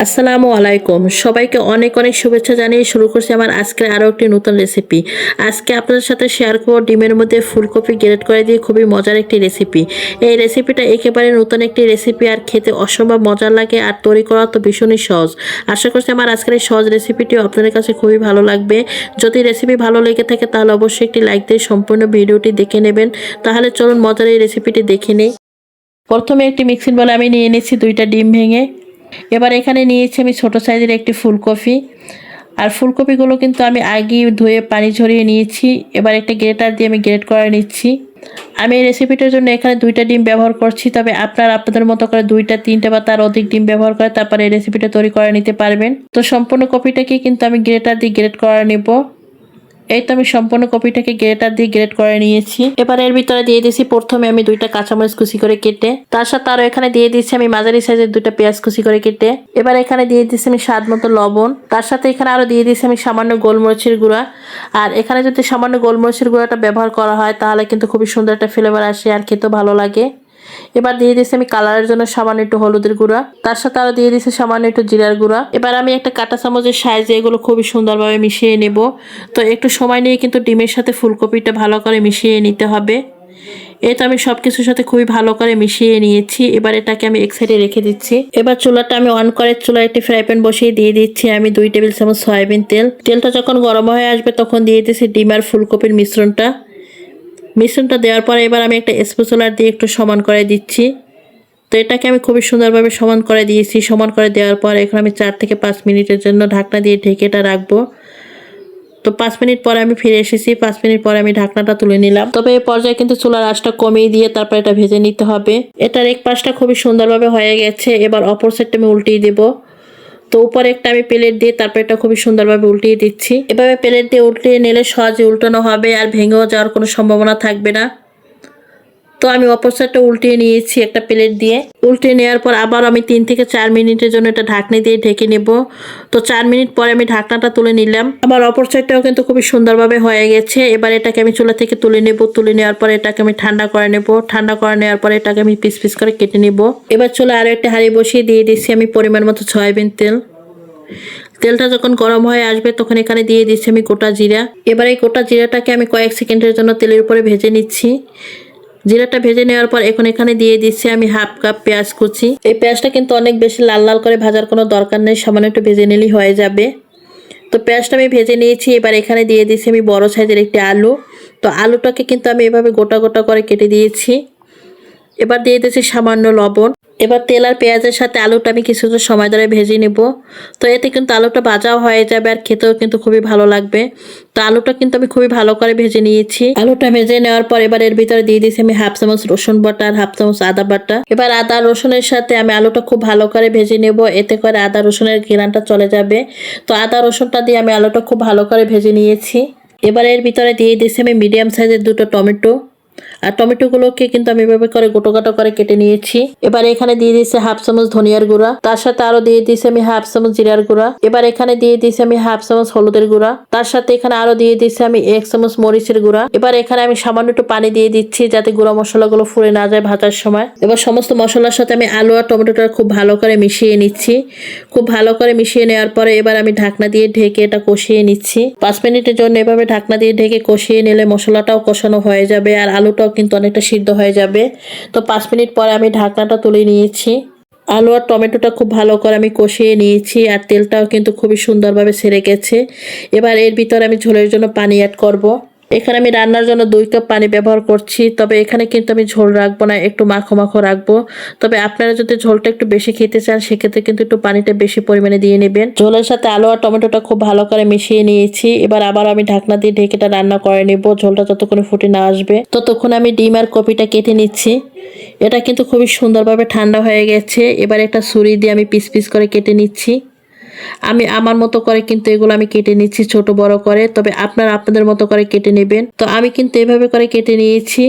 আসসালামু আলাইকুম। সবাইকে অনেক অনেক শুভেচ্ছা জানিয়ে শুরু করছি আমার আজকের আরও একটি নতুন রেসিপি আজকে আপনাদের সাথে শেয়ার করব ডিমের মধ্যে ফুলকপি গ্রেট করে দিয়ে খুবই মজার একটি রেসিপি এই রেসিপিটা একেবারে নতুন একটি রেসিপি আর খেতে অসম্ভব মজার লাগে আর তৈরি করা তো ভীষণই সহজ। আশা করছি আমার আজকের এই সহজ রেসিপিটিও আপনাদের কাছে খুবই ভালো লাগবে। যদি রেসিপি ভালো লেগে থাকে তাহলে অবশ্যই একটি লাইক দিয়ে সম্পূর্ণ ভিডিওটি দেখে নেবেন। তাহলে চলুন মজার এই রেসিপিটি দেখে নেই। প্রথমে একটি মিক্সিং বলে আমি নিয়ে নিচ্ছি দুইটা ডিম ভেঙে। এবার এখানে নিয়েছি আমি ছোট সাইজের একটি ফুলকপি। আর ফুলকপিগুলো কিন্তু আমি আগেই ধুয়ে পানি ঝরিয়ে নিয়েছি। এবার একটা গ্রেটার দিয়ে আমি গ্রেট করে নিচ্ছি। আমি এই রেসিপিটার জন্য এখানে দুইটা ডিম ব্যবহার করছি, তবে আপনারা আপনাদের মতো করে দুইটা, তিনটা বা তার অধিক ডিম ব্যবহার করে তারপরে এই রেসিপিটা তৈরি করে নিতে পারবেন। তো সম্পূর্ণ কপিটাকে কিন্তু আমি গ্রেটার দিয়ে গ্রেট করে নেব। এই তো আমি সম্পূর্ণ কপিটাকে গ্রেটার দিয়ে গ্রেট করে নিয়েছি। এবার এর ভিতরে দিয়ে দিয়েছি প্রথমে আমি দুইটা কাঁচামরিচ কুচি করে কেটে, তার সাথে আরও এখানে দিয়ে দিচ্ছি আমি মাঝারি সাইজের দুইটা পেঁয়াজ কুচি করে কেটে, এবার এখানে দিয়ে দিচ্ছি আমি স্বাদ মতো লবণ, তার সাথে এখানে আরও দিয়ে দিচ্ছি আমি সামান্য গোলমরিচের গুঁড়া। আর এখানে যদি সামান্য গোলমরিচের গুঁড়াটা ব্যবহার করা হয়, তাহলে কিন্তু খুবই সুন্দর একটা ফ্লেভার আসে আর খেতেও ভালো লাগে। এবার দিয়ে দিচ্ছি আমি কালারের জন্য সামান্য একটু হলুদের গুঁড়া। তার সাথে আরও দিয়ে দিচ্ছি সামান্য একটু জিরার গুঁড়া। এবার আমি একটা কাঁটা চামচের সাইজে এগুলো খুবই সুন্দরভাবে মিশিয়ে নেব। তো একটু সময় নিয়ে কিন্তু ডিমের সাথে ফুলকপিটা ভালো করে মিশিয়ে নিতে হবে। এই তো আমি সব কিছুর সাথে খুবই ভালো করে মিশিয়ে নিয়েছি। এবার এটাকে আমি এক সাইডে রেখে দিচ্ছি। এবার চুলাটা আমি অন করে চুলায় একটি ফ্রাই প্যান বসিয়ে দিয়ে দিচ্ছি আমি দুই টেবিল চামচ সয়াবিন তেল। তেলটা যখন গরম হয়ে আসবে তখন দিয়ে দিচ্ছি ডিম আর ফুলকপির মিশ্রণটা। মিশ্রণটা দেওয়ার পরে এবার আমি একটা স্পেশলার দিয়ে একটু সমান করে দিচ্ছি। তো এটাকে আমি খুবই সুন্দরভাবে সমান করে দিয়েছি। সমান করে দেওয়ার পর এখন আমি চার থেকে পাঁচ মিনিটের জন্য ঢাকনা দিয়ে ঢেকে এটা রাখব। তো পাঁচ মিনিট পরে আমি ফিরে এসেছি। পাঁচ মিনিট পরে আমি ঢাকনাটা তুলে নিলাম। তবে এই পর্যায়ে কিন্তু চুলার আঁচটা কমিয়ে দিয়ে তারপর এটা ভেজে নিতে হবে। এটার এক পাশটা খুবই সুন্দরভাবে হয়ে গেছে। এবার অপর সাইডটা আমি উল্টিয়ে দেবো। তো উপরে একটা আমি প্লেট দিয়ে তারপর এটা খুবই সুন্দরভাবে উল্টিয়ে দিচ্ছি। এভাবে প্লেট দিয়ে উল্টিয়ে নিলে সহজে উল্টানো হবে আর ভেঙেও যাওয়ার কোনো সম্ভাবনা থাকবে না। তো আমি অপর সাইডটা উল্টিয়ে নিয়েছি একটা প্লেট দিয়ে। উল্টিয়ে নেওয়ার পর আবার আমি তিন থেকে চার মিনিটের জন্য এটা ঢাকনি দিয়ে ঢেকে নেব। তো চার মিনিট পরে আমি ঢাকনাটা তুলে নিলাম। আমার অপর সাইডটাও কিন্তু খুবই সুন্দরভাবে হয়ে গেছে। এবার এটাকে আমি চুলা থেকে তুলে নেব। তুলে নেওয়ার পরে এটাকে আমি ঠান্ডা করে নেব। ঠান্ডা করে নেওয়ার পরে এটাকে আমি পিস পিস করে কেটে নেব। এবার চুলা আরও একটা হাঁড়ি বসিয়ে দিয়ে দিচ্ছি আমি পরিমাণ মতো সয়াবিন তেল। তেলটা যখন গরম হয়ে আসবে তখন এখানে দিয়ে দিচ্ছি আমি গোটা জিরা। এবার এই গোটা জিরাটাকে আমি কয়েক সেকেন্ডের জন্য তেলের উপরে ভেজে নিচ্ছি। জিরাটা ভেজে নেওয়ার পর এখন এখানে দিয়ে দিচ্ছি আমি হাফ কাপ পেঁয়াজ কুচি। এই পেঁয়াজটা কিন্তু অনেক বেশি লাল লাল করে ভাজার কোনো দরকার নেই, সামান্য একটু ভেজে নিলেই হয়ে যাবে। তো পেঁয়াজটা আমি ভেজে নিয়েছি, এবার এখানে দিয়ে দিচ্ছি আমি বড় সাইজের একটি আলু। তো আলুটাকে কিন্তু আমি এভাবে গোটা গোটা করে কেটে দিয়েছি। এবার দিয়ে দিচ্ছি সামান্য লবণ। এবার তেল আর পেঁয়াজের সাথে আলুটা আমি কিছুটা সময় ধরে ভেজে নেব। তো এতে কিন্তু আলুটা ভাজাও হয়ে যাবে আর খেতেও কিন্তু খুবই ভালো লাগবে। তো আলুটা কিন্তু আমি খুবই ভালো করে ভেজে নিয়েছি। আলুটা ভেজে নেওয়ার পর এবার এর ভিতরে দিয়ে দিয়েছি আমি হাফ চামচ রসুন বাটা আর হাফ চামচ আদা বাটা। এবার আদা রসুনের সাথে আমি আলুটা খুব ভালো করে ভেজে নেব। এতে করে আদা রসুনের ঘিরানটা চলে যাবে। তো আদা রসুনটা দিয়ে আমি আলুটা খুব ভালো করে ভেজে নিয়েছি। এবার এর ভিতরে দিয়ে দিয়েছি আমি মিডিয়াম সাইজের দুটো টমেটো। আর টমেটোগুলোকে কিন্তু আমি এভাবে করে গোটো করে কেটে নিয়েছি। এবার এখানে দিয়ে দিয়েছি হাফ চামচ ধনিয়ার গুঁড়া। তার সাথে আরও দিয়ে দিয়েছি আমি হাফ চামচ জিরার গুঁড়া। এবার এখানে দিয়ে দিয়েছি আমি হাফ চামচ হলুদের গুঁড়া। তার সাথে এখানে আরও দিয়ে দিয়েছি আমি এক চামচ মরিচের গুঁড়া। এবার এখানে আমি সামান্য একটু পানি দিয়ে দিচ্ছি যাতে গুঁড়া মশলাগুলো ফুরে না যায় ভাজার সময়। এবার সমস্ত মশলার সাথে আমি আলু আর টমেটোটা খুব ভালো করে মিশিয়ে নিচ্ছি। খুব ভালো করে মিশিয়ে নেওয়ার পরে এবার আমি ঢাকনা দিয়ে ঢেকে এটা কষিয়ে নিচ্ছি। পাঁচ মিনিটের জন্য এভাবে ঢাকনা দিয়ে ঢেকে কষিয়ে নিলে মশলাটাও কষানো হয়ে যাবে আর আলুটাও কিন্তু অনেকটা সিদ্ধ হয়ে যাবে। তো পাঁচ মিনিট পরে আমি ঢাকনাটা তুলে নিয়েছি। আলু আর টমেটোটা খুব ভালো করে আমি কষিয়ে নিয়েছি আর তেলটাও কিন্তু খুবই সুন্দরভাবে সেরে গেছে। এবার এর ভিতরে আমি ঝোলের জন্য পানি অ্যাড করব। এখানে আমি রান্নার জন্য দুই কাপ পানি ব্যবহার করছি, তবে এখানে কিন্তু আমি ঝোল রাখব না, একটু মাখো মাখো রাখব। তবে আপনারা যদি ঝোলটা একটু বেশি খেতে চান, সেক্ষেত্রে কিন্তু একটু পানিটা বেশি পরিমাণে দিয়ে নেবেন। ঝোলের সাথে আলু আর টমেটোটা খুব ভালো করে মিশিয়ে নিয়েছি। এবার আবার আমি ঢাকনা দিয়ে ঢেকেটা রান্না করে নেব, ঝোলটা যতক্ষণে ফুটে না আসবে। ততক্ষণ আমি ডিম আর কপিটা কেটে নিচ্ছি। এটা কিন্তু খুবই সুন্দরভাবে ঠান্ডা হয়ে গেছে। এবার একটা ছুরি দিয়ে আমি পিস পিস করে কেটে নিচ্ছি। আমি আমার মতো করে কিন্তু এগুলো আমি কেটে নিচ্ছি, ছোট বড় করে। তবে আপনারা আপনাদের মতো করে কেটে নেবেন। তো আমি কিন্তু এভাবে করে কেটে নিয়েছি।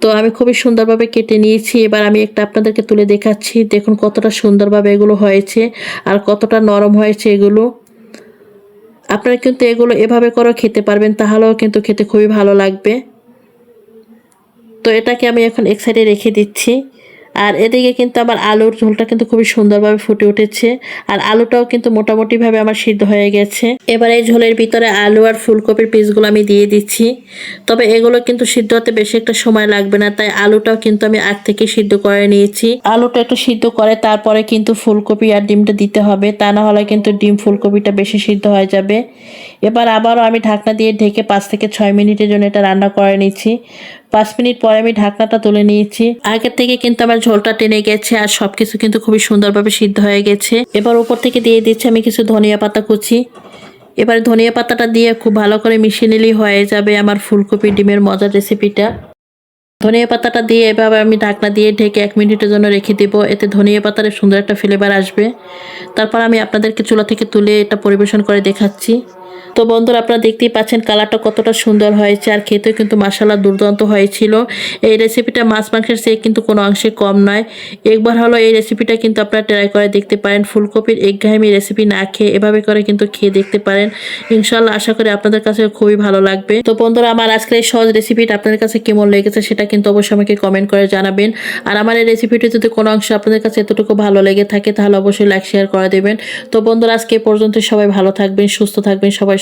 তো আমি খুবই সুন্দরভাবে কেটে নিয়েছি। এবার আমি একটা আপনাদেরকে তুলে দেখাচ্ছি। দেখুন কতটা সুন্দরভাবে এগুলো হয়েছে আর কতটা নরম হয়েছে এগুলো। আপনারা কিন্তু এগুলো এভাবে করেও খেতে পারবেন, তাহলেও কিন্তু খেতে খুবই ভালো লাগবে। তো এটাকে আমি এখন এক সাইডে রেখে দিচ্ছি। আর এদিকে কিন্তু আমার আলুর ঝোলটা কিন্তু খুবই সুন্দরভাবে ফুটে উঠেছে। আর আলুটাও কিন্তু মোটামুটিভাবে আমার সিদ্ধ হয়ে গেছে। এবার এই ঝোলের ভিতরে আলু আর ফুলকপির পিসগুলো আমি দিয়ে দিচ্ছি। তবে এগুলো কিন্তু সিদ্ধ হতে বেশি একটা সময় লাগবে না, তাই আলুটাও কিন্তু আমি আগ থেকে সিদ্ধ করে নিয়েছি। আলুটা একটু সিদ্ধ করে তারপরে কিন্তু ফুলকপি আর ডিমটা দিতে হবে, তা না হলে কিন্তু ডিম ফুলকপিটা বেশি সিদ্ধ হয়ে যাবে। এবার আবারও আমি ঢাকনা দিয়ে ঢেকে পাঁচ থেকে ছয় মিনিটের জন্য এটা রান্না করে নিচ্ছি। পাঁচ মিনিট পরে আমি ঢাকনাটা তুলে নিয়েছি। আগের থেকে কিন্তু আমার ঝোলটা টেনে গেছে আর সবকিছু কিন্তু খুবই সুন্দরভাবে সিদ্ধ হয়ে গেছে। এবার উপর থেকে দিয়ে দিচ্ছি আমি কিছু ধনিয়া পাতা কুচি। এবার ধনিয়া পাতাটা দিয়ে খুব ভালো করে মিশিয়ে নিলেই হয়ে যাবে আমার ফুলকপি ডিমের মজার রেসিপিটা। ধনিয়া পাতাটা দিয়ে এভাবে আমি ঢাকনা দিয়ে ঢেকে এক মিনিটের জন্য রেখে দেব। এতে ধনিয়া পাতার সুন্দর একটা ফ্লেভার আসবে। তারপর আমি আপনাদেরকে চুলা থেকে তুলে এটা পরিবেশন করে দেখাচ্ছি। তো বন্ধুরা আপনারা দেখতেই পাচ্ছেন কালারটা কতটা সুন্দর হয়েছে আর খেতেও কিন্তু মশালা দুর্দান্ত হয়েছিল। এই রেসিপিটা মাছ মাংসের চেয়ে কিন্তু কোনো অংশে কম নয়। একবার হলো এই রেসিপিটা কিন্তু আপনারা ট্রাই করে দেখতে পারেন। ফুলকপির এগঘামি রেসিপি না খেয়ে এভাবে করে কিন্তু খেয়ে দেখতে পারেন। ইনশাল্লাহ আশা করি আপনাদের কাছে খুবই ভালো লাগবে। তো বন্ধুরা, আমার আজকের এই সহজ রেসিপিটা আপনাদের কাছে কেমন লেগেছে সেটা কিন্তু অবশ্যই আমাকে কমেন্ট করে জানাবেন। আর আমার এই রেসিপিটি যদি কোনো অংশ আপনাদের কাছে এতটুকু ভালো লেগে থাকে তাহলে অবশ্যই লাইক শেয়ার করে দেবেন। তো বন্ধুরা, আজকে পর্যন্ত সবাই ভালো থাকবেন, সুস্থ থাকবেন, সবাই